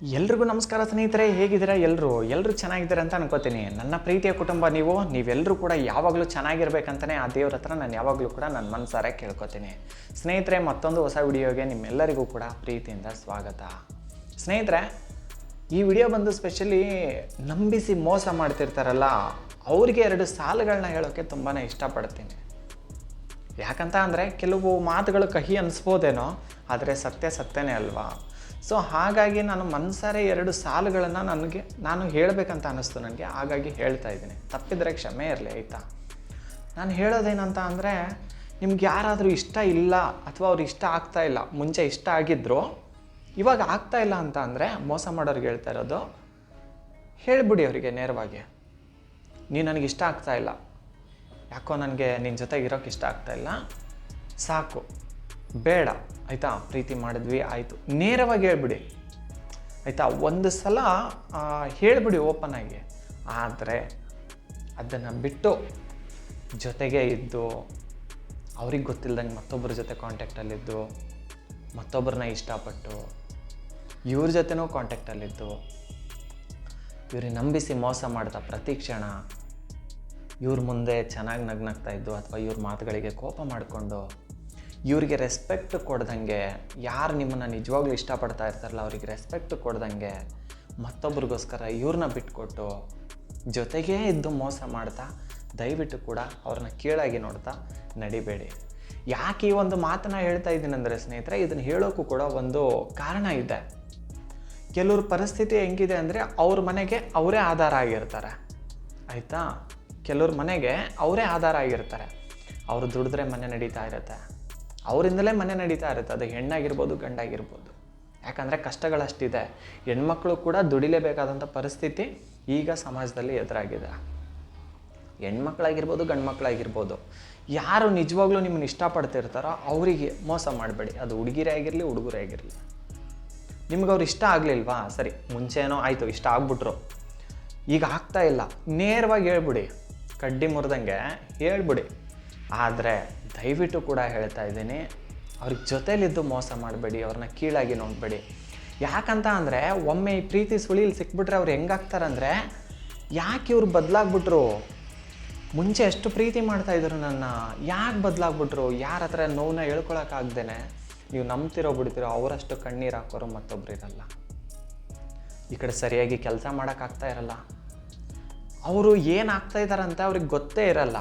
ಎಲ್ರಿಗೂ ನಮಸ್ಕಾರ ಸ್ನೇಹಿತರೆ, ಹೇಗಿದ್ದೀರಾ ಎಲ್ಲರೂ ಎಲ್ಲರೂ ಚೆನ್ನಾಗಿದ್ದೀರಾ ಅಂತ ಅನ್ಕೋತೀನಿ. ನನ್ನ ಪ್ರೀತಿಯ ಕುಟುಂಬ ನೀವು ನೀವೆಲ್ಲರೂ ಕೂಡ ಯಾವಾಗಲೂ ಚೆನ್ನಾಗಿರ್ಬೇಕಂತಲೇ ಆ ದೇವ್ರ ಹತ್ರ ನಾನು ಯಾವಾಗಲೂ ಕೂಡ ನನ್ನ ಮನಸಾರೆ ಕೇಳ್ಕೊತೀನಿ. ಸ್ನೇಹಿತರೆ, ಮತ್ತೊಂದು ಹೊಸ ವಿಡಿಯೋಗೆ ನಿಮ್ಮೆಲ್ಲರಿಗೂ ಕೂಡ ಪ್ರೀತಿಯಿಂದ ಸ್ವಾಗತ. ಸ್ನೇಹಿತರೆ, ಈ ವಿಡಿಯೋ ಬಂದು ಸ್ಪೆಷಲಿ ನಂಬಿಸಿ ಮೋಸ ಮಾಡ್ತಿರ್ತಾರಲ್ಲ, ಅವರಿಗೆ ಎರಡು ಸಾಲುಗಳನ್ನ ಹೇಳೋಕ್ಕೆ ತುಂಬಾ ಇಷ್ಟಪಡ್ತೀನಿ. ಯಾಕಂತ ಅಂದರೆ, ಕೆಲವು ಮಾತುಗಳು ಕಹಿ ಅನಿಸ್ಬೋದೇನೋ, ಆದರೆ ಸತ್ಯ ಸತ್ಯನೇ ಅಲ್ವಾ? ಸೊ ಹಾಗಾಗಿ ನಾನು ಮನಸಾರೆ ಎರಡು ಸಾಲುಗಳನ್ನು ನನಗೆ, ನಾನು ಹೇಳಬೇಕಂತ ಅನ್ನಿಸ್ತು ನನಗೆ ಹಾಗಾಗಿ ಹೇಳ್ತಾ ಇದ್ದೀನಿ. ತಪ್ಪಿದ್ರೆ ಕ್ಷಮೆ ಇರಲಿ, ಆಯಿತಾ? ನಾನು ಹೇಳೋದೇನಂತ ಅಂದರೆ, ನಿಮ್ಗೆ ಯಾರಾದರೂ ಇಷ್ಟ ಇಲ್ಲ ಅಥವಾ ಅವ್ರು ಇಷ್ಟ ಆಗ್ತಾ ಇಲ್ಲ, ಮುಂಚೆ ಇಷ್ಟ ಆಗಿದ್ರು, ಇವಾಗ ಆಗ್ತಾ ಇಲ್ಲ ಅಂತ ಅಂದರೆ ಮೋಸ ಮಾಡೋರಿಗೆ ಹೇಳ್ತಾ ಇರೋದು, ಹೇಳಿಬಿಡಿ ಅವರಿಗೆ ನೇರವಾಗಿ. ನೀ ನನಗೆ ಇಷ್ಟ ಆಗ್ತಾ ಇಲ್ಲ. ಯಾಕೋ ನನಗೆ ನಿನ್ನ ಜೊತೆಗೆ ಇರೋಕ್ಕೆ ಇಷ್ಟ ಆಗ್ತಾ ಇಲ್ಲ. ಸಾಕು. ಬೇಡ. ಆಯಿತಾ? ಪ್ರೀತಿ ಮಾಡಿದ್ವಿ, ಆಯಿತು. ನೇರವಾಗಿ ಹೇಳ್ಬಿಡಿ. ಆಯಿತಾ? ಒಂದು ಸಲ ಹೇಳಿಬಿಡಿ ಓಪನ್ ಆಗಿ. ಆದರೆ, ಅದನ್ನು ಬಿಟ್ಟು ಜೊತೆಗೆ ಇದ್ದು, ಅವ್ರಿಗೆ ಗೊತ್ತಿಲ್ಲದಂಗೆ ಮತ್ತೊಬ್ಬರ ಜೊತೆ ಕಾಂಟ್ಯಾಕ್ಟಲ್ಲಿದ್ದು ಮತ್ತೊಬ್ಬರನ್ನ ಇಷ್ಟಪಟ್ಟು, ಇವ್ರ ಜೊತೆನೂ ಕಾಂಟ್ಯಾಕ್ಟಲ್ಲಿದ್ದು ಇವ್ರಿಗೆ ನಂಬಿಸಿ ಮೋಸ ಮಾಡ್ತಾ ಪ್ರತಿ ಕ್ಷಣ, ಇವ್ರ ಮುಂದೆ ಚೆನ್ನಾಗಿ ನಗ್ನಗ್ತಾ ಇದ್ದು, ಅಥವಾ ಇವ್ರ ಮಾತುಗಳಿಗೆ ಕೋಪ ಮಾಡಿಕೊಂಡು ಇವ್ರಿಗೆ ರೆಸ್ಪೆಕ್ಟ್ ಕೊಡ್ದಂಗೆ ಯಾರು ನಿಮ್ಮನ್ನು ನಿಜವಾಗ್ಲೂ ಇಷ್ಟಪಡ್ತಾ ಇರ್ತಾರಲ್ಲ, ಅವ್ರಿಗೆ ರೆಸ್ಪೆಕ್ಟ್ ಕೊಡ್ದಂಗೆ ಮತ್ತೊಬ್ರಿಗೋಸ್ಕರ ಇವ್ರನ್ನ ಬಿಟ್ಕೊಟ್ಟು ಜೊತೆಗೇ ಇದ್ದು ಮೋಸ ಮಾಡ್ತಾ, ದಯವಿಟ್ಟು ಕೂಡ ಅವ್ರನ್ನ ಕೀಳಾಗಿ ನೋಡ್ತಾ ನಡಿಬೇಡಿ. ಯಾಕೆ ಈ ಒಂದು ಮಾತನ್ನ ಹೇಳ್ತಾ ಇದ್ದೀನಿ ಅಂದರೆ ಸ್ನೇಹಿತರೆ, ಇದನ್ನು ಹೇಳೋಕ್ಕೂ ಕೂಡ ಒಂದು ಕಾರಣ ಇದೆ. ಕೆಲವ್ರ ಪರಿಸ್ಥಿತಿ ಹೆಂಗಿದೆ ಅಂದರೆ ಅವ್ರ ಮನೆಗೆ ಅವರೇ ಆಧಾರ ಆಗಿರ್ತಾರೆ. ಆಯಿತಾ? ಕೆಲವ್ರ ಮನೆಗೆ ಅವರೇ ಆಧಾರ ಆಗಿರ್ತಾರೆ. ಅವರು ದುಡಿದ್ರೆ ಮನೆ ನಡೀತಾ ಇರುತ್ತೆ. ಅವರಿಂದಲೇ ಮನೆ ನಡೀತಾ ಇರುತ್ತೆ. ಅದು ಹೆಣ್ಣಾಗಿರ್ಬೋದು, ಗಂಡಾಗಿರ್ಬೋದು. ಯಾಕಂದರೆ ಕಷ್ಟಗಳಷ್ಟಿದೆ ಹೆಣ್ಮಕ್ಳು ಕೂಡ ದುಡಿಲೇಬೇಕಾದಂಥ ಪರಿಸ್ಥಿತಿ ಈಗ ಸಮಾಜದಲ್ಲಿ ಎದುರಾಗಿದೆ. ಹೆಣ್ಮಕ್ಳಾಗಿರ್ಬೋದು ಗಂಡು ಮಕ್ಕಳಾಗಿರ್ಬೋದು ಯಾರು ನಿಜವಾಗ್ಲೂ ನಿಮ್ಮನ್ನು ಇಷ್ಟಪಡ್ತಿರ್ತಾರೋ ಅವರಿಗೆ ಮೋಸ ಮಾಡಬೇಡಿ. ಅದು ಹುಡುಗಿರೇ ಆಗಿರಲಿ, ಹುಡುಗರೇ ಆಗಿರಲಿ. ನಿಮ್ಗೆ ಅವ್ರು ಇಷ್ಟ ಆಗಲಿಲ್ವಾ? ಸರಿ ಮುಂಚೆನೋ ಆಯಿತು, ಇಷ್ಟ ಆಗ್ಬಿಟ್ರು. ಈಗ ಆಗ್ತಾ ಇಲ್ಲ. ನೇರವಾಗಿ ಹೇಳ್ಬಿಡಿ. ಕಡ್ಡಿ ಮುರಿದಂಗೆ ಹೇಳ್ಬಿಡಿ. ಆದರೆ ದಯವಿಟ್ಟು ಕೂಡ ಹೇಳ್ತಾ ಇದ್ದೀನಿ, ಅವ್ರಿಗೆ ಜೊತೇಲಿದ್ದು ಮೋಸ ಮಾಡಬೇಡಿ, ಅವ್ರನ್ನ ಕೀಳಾಗಿ ನೋಡಬೇಡಿ. ಯಾಕಂತ ಅಂದರೆ, ಒಮ್ಮೆ ಈ ಪ್ರೀತಿ ಸುಳಿಲಿ ಸಿಕ್ಬಿಟ್ರೆ ಅವ್ರು ಹೆಂಗಾಗ್ತಾರಂದರೆ ಯಾಕೆ ಇವ್ರು ಬದಲಾಗ್ಬಿಟ್ರು? ಮುಂಚೆ ಎಷ್ಟು ಪ್ರೀತಿ ಮಾಡ್ತಾಯಿದ್ರು ನನ್ನ, ಯಾಕೆ ಬದಲಾಗ್ಬಿಟ್ರು? ಯಾರ ಹತ್ರ ನೋವನ್ನ ಹೇಳ್ಕೊಳಕ್ಕಾಗ್ದೇನೆ ನೀವು ನಂಬ್ತಿರೋ ಬಿಡ್ತಿರೋ, ಅವರಷ್ಟು ಕಣ್ಣೀರು ಹಾಕೋರು ಮತ್ತೊಬ್ರು ಇರಲ್ಲ. ಈ ಕಡೆ ಸರಿಯಾಗಿ ಕೆಲಸ ಮಾಡೋಕ್ಕಾಗ್ತಾ ಇರಲ್ಲ. ಅವರು ಏನು ಆಗ್ತಾ ಇದ್ದಾರಂತ ಅವ್ರಿಗೆ ಗೊತ್ತೇ ಇರಲ್ಲ.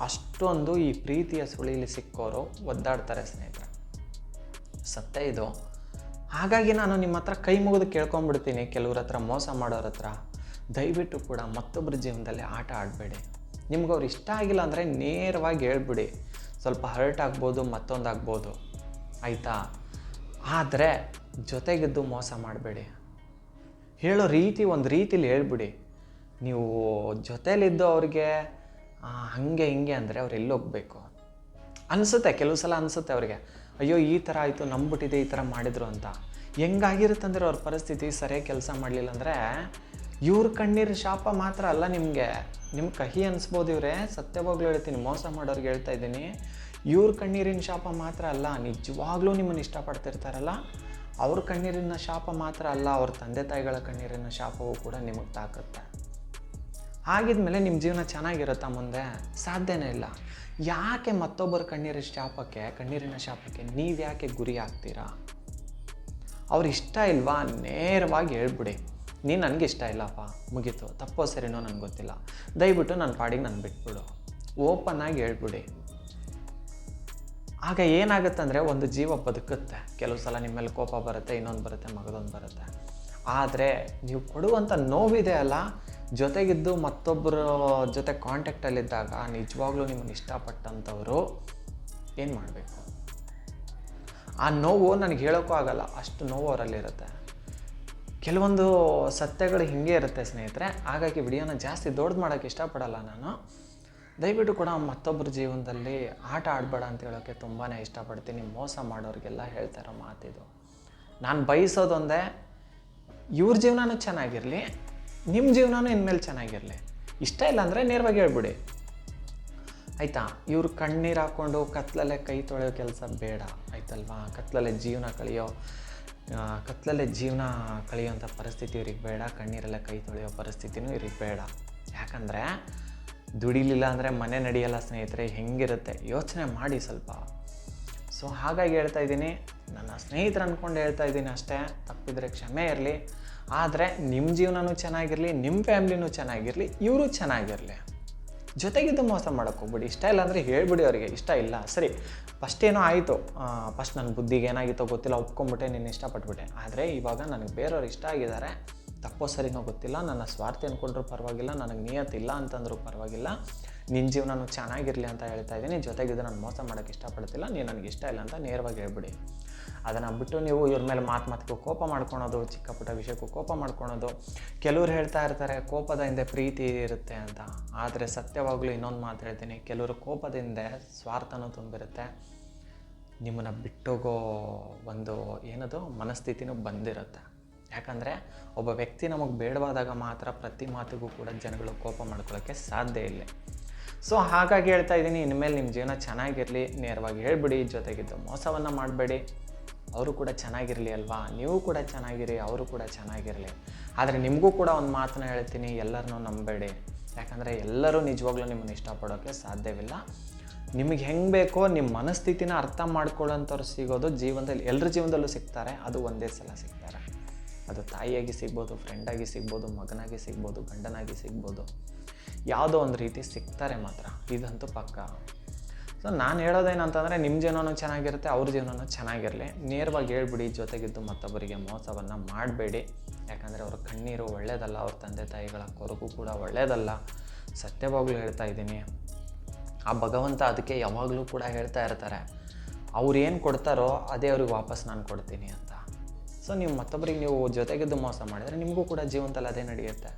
ಅಷ್ಟೊಂದು ಈ ಪ್ರೀತಿಯ ಸುಳಿಲಿ ಸಿಕ್ಕೋರು ಒದ್ದಾಡ್ತಾರೆ ಸ್ನೇಹಿತರೆ. ಸತ್ಯ ಇದು. ಹಾಗಾಗಿ ನಾನು ನಿಮ್ಮ ಹತ್ರ ಕೈ ಮುಗಿದು ಕೇಳ್ಕೊಂಬಿಡ್ತೀನಿ ಕೆಲವ್ರ ಹತ್ರ ಮೋಸ ಮಾಡೋರ ಹತ್ರ. ದಯವಿಟ್ಟು ಕೂಡ ಮತ್ತೊಬ್ಬರ ಜೀವನದಲ್ಲಿ ಆಟ ಆಡಬೇಡಿ. ನಿಮ್ಗೆ ಅವ್ರು ಇಷ್ಟ ಆಗಿಲ್ಲ ಅಂದರೆ ನೇರವಾಗಿ ಹೇಳ್ಬಿಡಿ. ಸ್ವಲ್ಪ ಹರ್ಟ್ ಆಗ್ಬೋದು, ಮತ್ತೊಂದಾಗ್ಬೋದು. ಆಯಿತಾ? ಆದರೆ ಜೊತೆಗಿದ್ದು ಮೋಸ ಮಾಡಬೇಡಿ. ಹೇಳೋ ರೀತಿ ಒಂದು ರೀತಿಲಿ ಹೇಳ್ಬಿಡಿ. ನೀವು ಜೊತೇಲಿದ್ದು ಅವ್ರಿಗೆ ಹಂಗೆ ಹಿಂಗೆ ಅಂದರೆ ಅವ್ರು ಎಲ್ಲಿ ಹೋಗ್ಬೇಕು ಅನಿಸುತ್ತೆ, ಕೆಲವು ಸಲ ಅನಿಸುತ್ತೆ ಅವ್ರಿಗೆ. ಅಯ್ಯೋ, ಈ ಥರ ಆಯಿತು ನಂಬಿಟ್ಟಿದೆ ಈ ಥರ ಮಾಡಿದ್ರು ಅಂತ. ಹೆಂಗಾಗಿರುತ್ತಂದ್ರೆ ಅವ್ರ ಪರಿಸ್ಥಿತಿ ಸರಿಯಾಗಿ ಕೆಲಸ ಮಾಡಲಿಲ್ಲ ಅಂದರೆ ಇವ್ರ ಕಣ್ಣೀರು ಶಾಪ ಮಾತ್ರ ಅಲ್ಲ ನಿಮಗೆ. ನಿಮ್ಗೆ ಕಹಿ ಅನಿಸ್ಬೋದು ಇವರೇ. ಸತ್ಯವಾಗ್ಲೂ ಹೇಳ್ತೀನಿ, ಮೋಸ ಮಾಡೋರಿಗೆ ಹೇಳ್ತಾ ಇದ್ದೀನಿ. ಇವ್ರ ಕಣ್ಣೀರಿನ ಶಾಪ ಮಾತ್ರ ಅಲ್ಲ, ನಿಜವಾಗ್ಲೂ ನಿಮ್ಮನ್ನು ಇಷ್ಟಪಡ್ತಿರ್ತಾರಲ್ಲ. ಅವ್ರ ಕಣ್ಣೀರಿನ ಶಾಪ ಮಾತ್ರ ಅಲ್ಲ, ಅವ್ರ ತಂದೆ ತಾಯಿಗಳ ಕಣ್ಣೀರಿನ ಶಾಪವೂ ಕೂಡ ನಿಮಗೆ ತಾಕುತ್ತೆ. ಹಾಗಿದ್ಮೇಲೆ ನಿಮ್ಮ ಜೀವನ ಚೆನ್ನಾಗಿರುತ್ತಾ ಮುಂದೆ? ಸಾಧ್ಯನೇ ಇಲ್ಲ. ಯಾಕೆ ಮತ್ತೊಬ್ಬರ ಕಣ್ಣೀರಿನ ಶಾಪಕ್ಕೆ ಕಣ್ಣೀರಿನ ಶಾಪಕ್ಕೆ ನೀವು ಯಾಕೆ ಗುರಿ ಆಗ್ತೀರಾ ಅವ್ರು ಇಷ್ಟ ಇಲ್ವಾ? ನೇರವಾಗಿ ಹೇಳ್ಬಿಡಿ. ನೀನು ನನಗೆ ಇಷ್ಟ ಇಲ್ಲಪ್ಪ. ಮುಗೀತು. ತಪ್ಪೋ ಸರಿನೋ ನನಗೆ ಗೊತ್ತಿಲ್ಲ. ದಯವಿಟ್ಟು ನನ್ನ ಪಾಡಿಗೆ ನಾನು ಬಿಟ್ಬಿಡು. ಓಪನ್ ಆಗಿ ಹೇಳ್ಬಿಡಿ. ಆಗ ಏನಾಗುತ್ತಂದರೆ ಒಂದು ಜೀವ ಬದುಕುತ್ತೆ. ಕೆಲವು ಸಲ ನಿಮ್ಮ ಮೇಲೆ ಕೋಪ ಬರುತ್ತೆ, ಇನ್ನೊಂದು ಬರುತ್ತೆ, ಮಗದೊಂದು ಬರುತ್ತೆ. ಆದರೆ ನೀವು ಕೊಡುವಂಥ ನೋವಿದೆ ಅಲ್ಲ ಜೊತೆಗಿದ್ದು ಮತ್ತೊಬ್ಬರ ಜೊತೆ ಕಾಂಟ್ಯಾಕ್ಟಲ್ಲಿದ್ದಾಗ ನಿಜವಾಗ್ಲೂ ನಿಮ್ಮನ್ನು ಇಷ್ಟಪಟ್ಟಂಥವರು ಏನು ಮಾಡಬೇಕು? ಆ ನೋವು ನನಗೆ ಹೇಳೋಕ್ಕೂ ಆಗಲ್ಲ, ಅಷ್ಟು ನೋವು ಅವರಲ್ಲಿರುತ್ತೆ. ಕೆಲವೊಂದು ಸತ್ಯಗಳು ಹಿಂಗೆ ಇರುತ್ತೆ ಸ್ನೇಹಿತರೆ, ಹಾಗಾಗಿ ವಿಡಿಯೋನ ಜಾಸ್ತಿ ದೊಡ್ಡದು ಮಾಡೋಕ್ಕೆ ಇಷ್ಟಪಡಲ್ಲ ನಾನು. ದಯವಿಟ್ಟು ಕೂಡ ಮತ್ತೊಬ್ಬರ ಜೀವನದಲ್ಲಿ ಆಟ ಆಡಬೇಡ ಅಂತ ಹೇಳೋಕ್ಕೆ ತುಂಬಾ ಇಷ್ಟಪಡ್ತೀನಿ. ಮೋಸ ಮಾಡೋರಿಗೆಲ್ಲ ಹೇಳ್ತಾರೋ ಮಾತಿದು. ನಾನು ಬಯಸೋದೊಂದೇ, ಇವ್ರ ಜೀವನನೂ ಚೆನ್ನಾಗಿರಲಿ ನಿಮ್ಮ ಜೀವನನೂ ಇನ್ಮೇಲೆ ಚೆನ್ನಾಗಿರಲಿ. ಇಷ್ಟ ಇಲ್ಲ ಅಂದರೆ ನೇರವಾಗಿ ಹೇಳ್ಬಿಡಿ. ಆಯಿತಾ? ಇವರು ಕಣ್ಣೀರು ಹಾಕ್ಕೊಂಡು ಕತ್ಲಲ್ಲೇ ಕೈ ತೊಳೆಯೋ ಕೆಲಸ ಬೇಡ. ಆಯ್ತಲ್ವಾ? ಕತ್ಲಲ್ಲೇ ಜೀವನ ಕಳೆಯೋ ಕತ್ತಲಲ್ಲೇ ಜೀವನ ಕಳೆಯುವಂಥ ಪರಿಸ್ಥಿತಿ ಇವ್ರಿಗೆ ಬೇಡ. ಕಣ್ಣೀರಲ್ಲೇ ಕೈ ತೊಳೆಯೋ ಪರಿಸ್ಥಿತಿನೂ ಇವ್ರಿಗೆ ಬೇಡ. ಯಾಕಂದರೆ ದುಡಿಲಿಲ್ಲ ಅಂದರೆ ಮನೆ ನಡೆಯಲ್ಲ ಸ್ನೇಹಿತರೆ, ಹೆಂಗಿರುತ್ತೆ? ಯೋಚನೆ ಮಾಡಿ ಸ್ವಲ್ಪ. ಸೊ ಹಾಗಾಗಿ ಹೇಳ್ತಾ ಇದ್ದೀನಿ. ನನ್ನ ಸ್ನೇಹಿತರು ಅಂದ್ಕೊಂಡು ಹೇಳ್ತಾ ಇದ್ದೀನಿ ಅಷ್ಟೇ. ತಪ್ಪಿದರೆ ಕ್ಷಮೆ ಇರಲಿ. ಆದರೆ ನಿಮ್ಮ ಜೀವನನೂ ಚೆನ್ನಾಗಿರಲಿ ನಿಮ್ಮ ಫ್ಯಾಮ್ಲಿನೂ ಚೆನ್ನಾಗಿರಲಿ, ಇವರು ಚೆನ್ನಾಗಿರಲಿ. ಜೊತೆಗಿದ್ದು ಮೋಸ ಹೋಗ್ಬಿಡಿ. ಇಷ್ಟ ಇಲ್ಲ ಅಂದರೆ ಹೇಳ್ಬಿಡಿ ಅವರಿಗೆ. ಇಷ್ಟ ಇಲ್ಲ. ಸರಿ ಫಸ್ಟ್ ಏನೋ ಆಯಿತು. ಫಸ್ಟ್ ನನ್ನ ಬುದ್ಧಿಗೆ ಏನಾಗಿತ್ತೋ ಗೊತ್ತಿಲ್ಲ ಒಪ್ಕೊಂಬಿಟ್ಟೆ ನಿನ್ನ ಇಷ್ಟಪಟ್ಬಿಟ್ಟೆ. ಆದರೆ ಇವಾಗ ನನಗೆ ಬೇರೆಯವ್ರು ಇಷ್ಟ ಆಗಿದ್ದಾರೆ. ತಪ್ಪೋ ಸರಿನೋ ಗೊತ್ತಿಲ್ಲ. ನನ್ನ ಸ್ವಾರ್ಥ ಅಂದ್ಕೊಂಡ್ರೂ ಪರವಾಗಿಲ್ಲ, ನನಗೆ ನಿಯತ್ತಿಲ್ಲ ಅಂತಂದ್ರೂ ಪರವಾಗಿಲ್ಲ. ನಿನ್ನ ಜೀವನನೂ ಚೆನ್ನಾಗಿರಲಿ ಅಂತ ಹೇಳ್ತಾ ಇದ್ದೀನಿ. ಜೊತೆಗಿದ್ದು ನಾನು ಮೋಸ ಮಾಡೋಕ್ಕೆ ಇಷ್ಟಪಡ್ತಿಲ್ಲ. ನೀನು ನನಗೆ ಇಷ್ಟ ಇಲ್ಲ ಅಂತ ನೇರವಾಗಿ ಹೇಳ್ಬಿಡಿ. ಅದನ್ನು ಬಿಟ್ಟು ನೀವು ಇವ್ರ ಮೇಲೆ ಮಾತು ಮಾತಿಗೂ ಕೋಪ ಮಾಡ್ಕೊಳೋದು, ಚಿಕ್ಕ ಪುಟ್ಟ ವಿಷಯಕ್ಕೂ ಕೋಪ ಮಾಡ್ಕೊಳೋದು. ಕೆಲವ್ರು ಹೇಳ್ತಾ ಇರ್ತಾರೆ, ಕೋಪದ ಹಿಂದೆ ಪ್ರೀತಿ ಇರುತ್ತೆ ಅಂತ. ಆದರೆ ಸತ್ಯವಾಗಲೂ ಇನ್ನೊಂದು ಮಾತು ಹೇಳ್ತೀನಿ. ಕೆಲವರು ಕೋಪದ ಹಿಂದೆ ಸ್ವಾರ್ಥನೂ ತುಂಬಿರುತ್ತೆ. ನಿಮ್ಮನ್ನು ಬಿಟ್ಟೋಗೋ ಒಂದು ಏನದು, ಮನಸ್ಥಿತಿನೂ ಬಂದಿರುತ್ತೆ. ಯಾಕಂದರೆ ಒಬ್ಬ ವ್ಯಕ್ತಿ ನಮಗೆ ಬೇಡವಾದಾಗ ಮಾತ್ರ ಪ್ರತಿ ಮಾತಿಗೂ ಕೂಡ ಜನಗಳು ಕೋಪ ಮಾಡ್ಕೊಳ್ಳೋಕ್ಕೆ ಸಾಧ್ಯ ಇಲ್ಲ. ಸೊ ಹಾಗಾಗಿ ಹೇಳ್ತಾ ಇದ್ದೀನಿ, ಇನ್ಮೇಲೆ ನಿಮ್ಮ ಜೀವನ ಚೆನ್ನಾಗಿರಲಿ, ನೇರವಾಗಿ ಹೇಳ್ಬಿಡಿ, ಜೊತೆಗಿದ್ದು ಮೋಸವನ್ನು ಮಾಡಬೇಡಿ. ಅವರು ಕೂಡ ಚೆನ್ನಾಗಿರಲಿ ಅಲ್ವಾ? ನೀವು ಕೂಡ ಚೆನ್ನಾಗಿರಿ, ಅವರು ಕೂಡ ಚೆನ್ನಾಗಿರಲಿ. ಆದರೆ ನಿಮಗೂ ಕೂಡ ಒಂದು ಮಾತನ್ನ ಹೇಳ್ತೀನಿ ಎಲ್ಲರನ್ನೂ ನಂಬಬೇಡಿ ಯಾಕಂದರೆ ಎಲ್ಲರೂ ನಿಜವಾಗ್ಲೂ ನಿಮ್ಮನ್ನು ಇಷ್ಟಪಡೋಕ್ಕೆ ಸಾಧ್ಯವಿಲ್ಲ. ನಿಮಗೆ ಹೆಂಗೆ ಬೇಕೋ ನಿಮ್ಮ ಮನಸ್ಥಿತಿನ ಅರ್ಥ ಮಾಡ್ಕೊಳ್ಳೋಂಥವ್ರು ಸಿಗೋದು ಜೀವನದಲ್ಲಿ ಎಲ್ಲರ ಜೀವನದಲ್ಲೂ ಸಿಗ್ತಾರೆ, ಅದು ಒಂದೇ ಸಲ ಸಿಗ್ತಾರೆ. ಅದು ತಾಯಿಯಾಗಿ ಸಿಗ್ಬೋದು, ಫ್ರೆಂಡಾಗಿ ಸಿಗ್ಬೋದು, ಮಗನಾಗಿ ಸಿಗ್ಬೋದು, ಗಂಡನಾಗಿ ಸಿಗ್ಬೋದು. ಯಾವುದೋ ಒಂದು ರೀತಿ ಸಿಗ್ತಾರೆ ಮಾತ್ರ. ಇದಂತೂ ಪಕ್ಕ. ಸೊ ನಾನು ಹೇಳೋದೇನಂತಂದರೆ ನಿಮ್ಮ ಜೀವನನೂ ಚೆನ್ನಾಗಿರುತ್ತೆ, ಅವ್ರ ಜೀವನನೂ ಚೆನ್ನಾಗಿರಲಿ. ನೇರವಾಗಿ ಹೇಳ್ಬಿಡಿ, ಜೊತೆಗಿದ್ದು ಮತ್ತೊಬ್ಬರಿಗೆ ಮೋಸವನ್ನು ಮಾಡಬೇಡಿ. ಯಾಕಂದರೆ ಅವ್ರ ಕಣ್ಣೀರು ಒಳ್ಳೆಯದಲ್ಲ ಅವ್ರ ತಂದೆ ತಾಯಿಗಳ ಕೊರಗು ಕೂಡ ಒಳ್ಳೆಯದಲ್ಲ ಸತ್ಯವಾಗ್ಲೂ ಹೇಳ್ತಾ ಇದ್ದೀನಿ. ಆ ಭಗವಂತ ಅದಕ್ಕೆ ಯಾವಾಗಲೂ ಕೂಡ ಹೇಳ್ತಾ ಇರ್ತಾರೆ, ಅವ್ರು ಏನು ಕೊಡ್ತಾರೋ ಅದೇ ಅವ್ರಿಗೆ ವಾಪಸ್ ನಾನು ಕೊಡ್ತೀನಿ ಅಂತ. ಸೊ ನೀವು ಮತ್ತೊಬ್ಬರಿಗೆ ನೀವು ಜೊತೆಗಿದ್ದು ಮೋಸ ಮಾಡಿದರೆ ನಿಮಗೂ ಕೂಡ ಜೀವನದಲ್ಲಿ ಅದೇ ನಡೆಯುತ್ತೆ.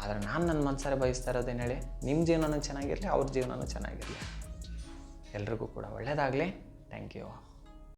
ಆದರೆ ನಾನು ನನ್ನ ಮನಸ್ಸಾರೆ ಬಯಸ್ತಾ ಇರೋದೇನು ಹೇಳಿ ನಿಮ್ಮ ಜೀವನನೂ ಚೆನ್ನಾಗಿರಲಿ, ಅವ್ರ ಜೀವನನೂ ಚೆನ್ನಾಗಿರಲಿ. ಎಲ್ರಿಗೂ ಕೂಡ ಒಳ್ಳೆಯದಾಗಲಿ ಥ್ಯಾಂಕ್ ಯು.